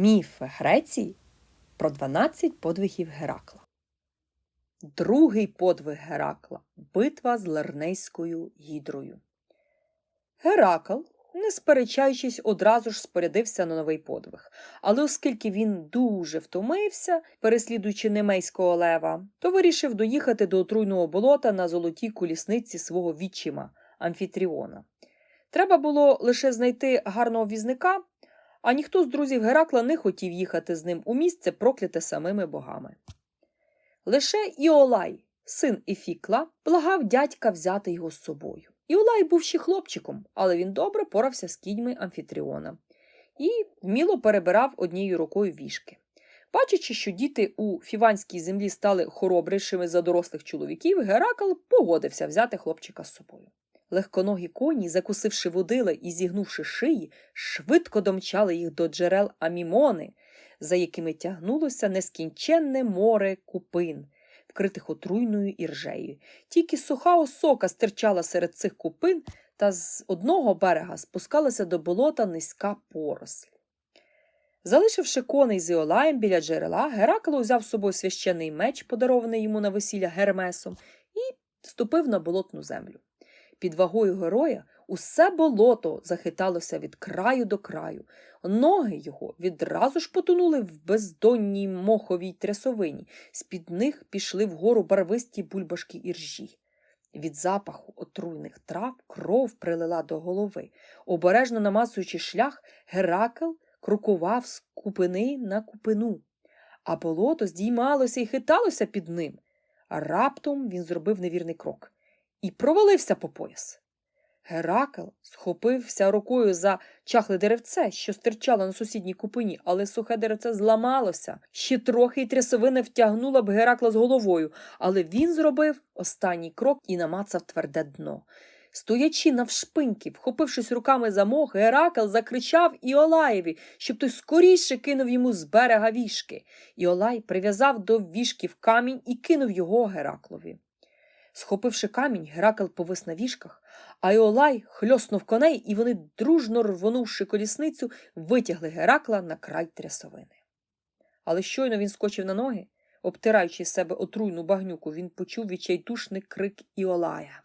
Міф Греції про 12 подвигів Геракла. Другий подвиг Геракла битва з Лернейською гідрою. Геракл, не сперечаючись, одразу ж спорядився на новий подвиг. Але оскільки він дуже втомився, переслідуючи немейського лева, то вирішив доїхати до отруйного болота на золотій колісниці свого відчима Амфітріона. Треба було лише знайти гарного візника, а ніхто з друзів Геракла не хотів їхати з ним у місце, прокляте самими богами. Лише Іолай, син Іфікла, благав дядька взяти його з собою. Іолай був ще хлопчиком, але він добре порався з кіньми Амфітріона і вміло перебирав однією рукою вішки. Бачачи, що діти у фіванській землі стали хоробрішими за дорослих чоловіків, Геракл погодився взяти хлопчика з собою. Легконогі коні, закусивши водила і зігнувши шиї, швидко домчали їх до джерел Амімони, за якими тягнулося нескінченне море купин, вкритих отруйною іржею. Тільки суха осока стирчала серед цих купин, та з одного берега спускалася до болота низька поросль. Залишивши коней з Іолаєм біля джерела, Геракл узяв з собою священний меч, подарований йому на весілля Гермесом, і ступив на болотну землю. Під вагою героя усе болото захиталося від краю до краю. Ноги його відразу ж потонули в бездонній моховій трясовині, з-під них пішли вгору барвисті бульбашки іржі. Від запаху отруйних трав кров прилила до голови. Обережно намацуючи шлях, Геракл крокував з купини на купину, а болото здіймалося і хиталося під ним. Раптом він зробив невірний крок і провалився по пояс. Геракл схопився рукою за чахле деревце, що стирчало на сусідній купині, але сухе деревце зламалося. Ще трохи й трясовина втягнула б Геракла з головою, але він зробив останній крок і намацав тверде дно. Стоячи навшпиньки, вхопившись руками за мох, Геракл закричав Іолаєві, щоб той скоріше кинув йому з берега вішки. Іолай прив'язав до вішків камінь і кинув його Гераклові. Схопивши камінь, Геракл повис на вішках, а Іолай хльоснув коней, і вони, дружно рвонувши колісницю, витягли Геракла на край трясовини. Але щойно він скочив на ноги, обтираючи з себе отруйну багнюку, він почув відчайдушний крик Іолая.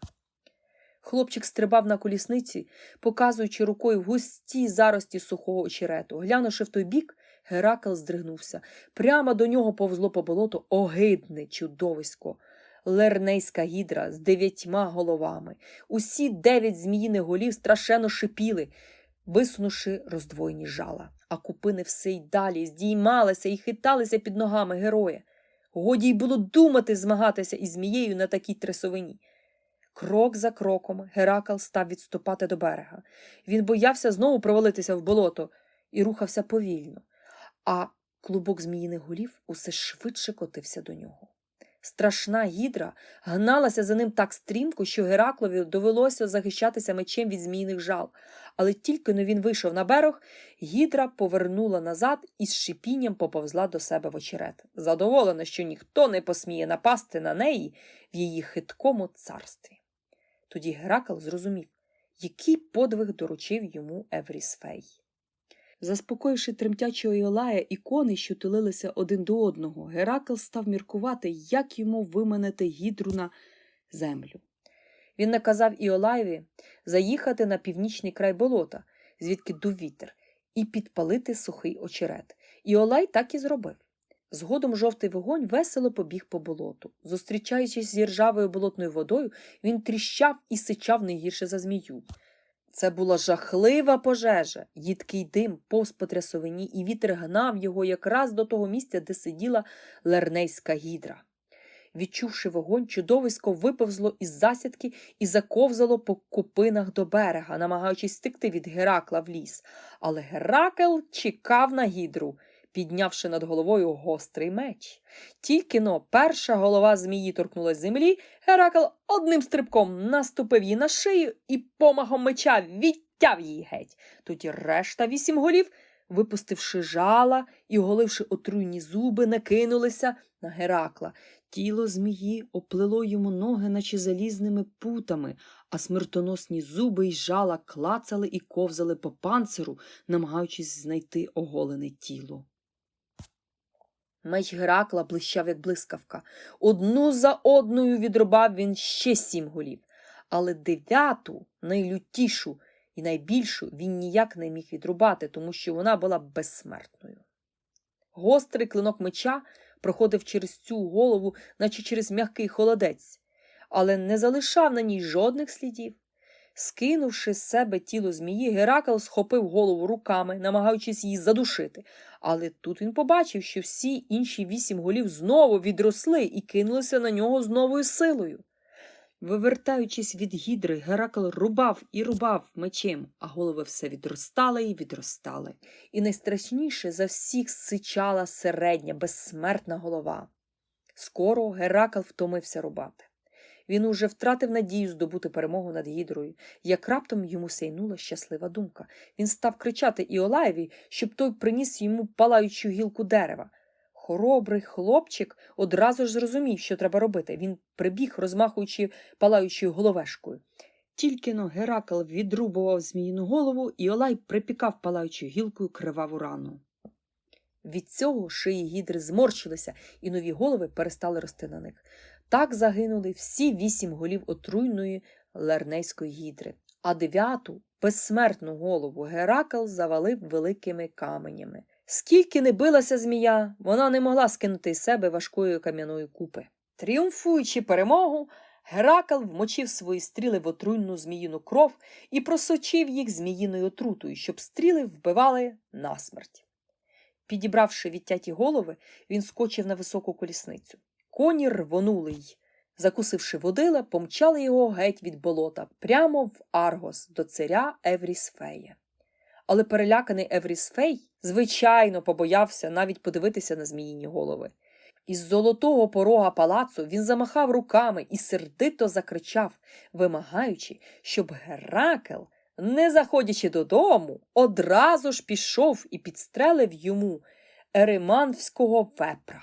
Хлопчик стрибав на колісниці, показуючи рукою в густі зарості сухого очерету. Глянувши в той бік, Геракл здригнувся. Прямо до нього повзло по болоту огидне чудовисько. Лернейська гідра з дев'ятьма головами. Усі дев'ять зміїних голів страшенно шипіли, висунувши роздвоєні жала, а купини все й далі здіймалися і хиталися під ногами героя. Годі й було думати змагатися із змією на такій трясовині. Крок за кроком Геракл став відступати до берега. Він боявся знову провалитися в болото і рухався повільно, а клубок зміїних голів усе швидше котився до нього. Страшна гідра гналася за ним так стрімко, що Гераклові довелося захищатися мечем від змійних жал. Але тільки но він вийшов на берег, гідра повернула назад і з шипінням поповзла до себе в очерет, задоволена, що ніхто не посміє напасти на неї в її хиткому царстві. Тоді Геракл зрозумів, який подвиг доручив йому Еврісфей. Заспокоївши тремтячого Іолая і коней, що тулилися один до одного, Геракл став міркувати, як йому виманити гідру на землю. Він наказав Іолаєві заїхати на північний край болота, звідки дув вітер, і підпалити сухий очерет. Іолай так і зробив. Згодом жовтий вогонь весело побіг по болоту. Зустрічаючись з іржавою болотною водою, він тріщав і сичав не гірше за змію. Це була жахлива пожежа, їдкий дим повз по і вітер гнав його якраз до того місця, де сиділа лернейська гідра. Відчувши вогонь, чудовисько виповзло із засідки і заковзало по купинах до берега, намагаючись стикти від Геракла в ліс. Але Геракл чекав на гідру, піднявши над головою гострий меч. Тільки но перша голова змії торкнулась землі, Геракл одним стрибком наступив їй на шию і помахом меча відтяв її геть. Тоді решта вісім голів, випустивши жала і оголивши отруйні зуби, накинулися на Геракла. Тіло змії оплело йому ноги, наче залізними путами, а смертоносні зуби й жала клацали і ковзали по панциру, намагаючись знайти оголене тіло. Меч Геракла блищав, як блискавка. Одну за одною відрубав він ще сім голів, але дев'яту, найлютішу і найбільшу, він ніяк не міг відрубати, тому що вона була безсмертною. Гострий клинок меча проходив через цю голову, наче через м'який холодець, але не залишав на ній жодних слідів. Скинувши з себе тіло змії, Геракл схопив голову руками, намагаючись її задушити. Але тут він побачив, що всі інші вісім голів знову відросли і кинулися на нього з новою силою. Вивертаючись від гідри, Геракл рубав і рубав мечем, а голови все відростали і відростали. І найстрашніше за всіх сичала середня, безсмертна голова. Скоро Геракл втомився рубати. Він уже втратив надію здобути перемогу над гідрою, як раптом йому сяйнула щаслива думка. Він став кричати Іолаєві, щоб той приніс йому палаючу гілку дерева. Хоробрий хлопчик одразу ж зрозумів, що треба робити. Він прибіг, розмахуючи палаючою головешкою. Тільки но Геракл відрубував зміїну голову, Іолай припікав палаючою гілкою криваву рану. Від цього шиї гідри зморщилися, і нові голови перестали рости на них. Так загинули всі вісім голів отруйної лернейської гідри, а дев'яту, безсмертну голову, Геракл завалив великими каменями. Скільки не билася змія, вона не могла скинути із себе важкої кам'яної купи. Тріумфуючи перемогу, Геракл вмочив свої стріли в отруйну зміїну кров і просочив їх зміїною отрутою, щоб стріли вбивали насмерть. Підібравши відтяті голови, він скочив на високу колісницю. Коні рвонули й, закусивши водила, помчали його геть від болота прямо в Аргос до царя Еврісфея. Але переляканий Еврісфей, звичайно, побоявся навіть подивитися на зміїні голови. Із золотого порога палацу він замахав руками і сердито закричав, вимагаючи, щоб Геракл, не заходячи додому, одразу ж пішов і підстрелив йому ериманського вепра.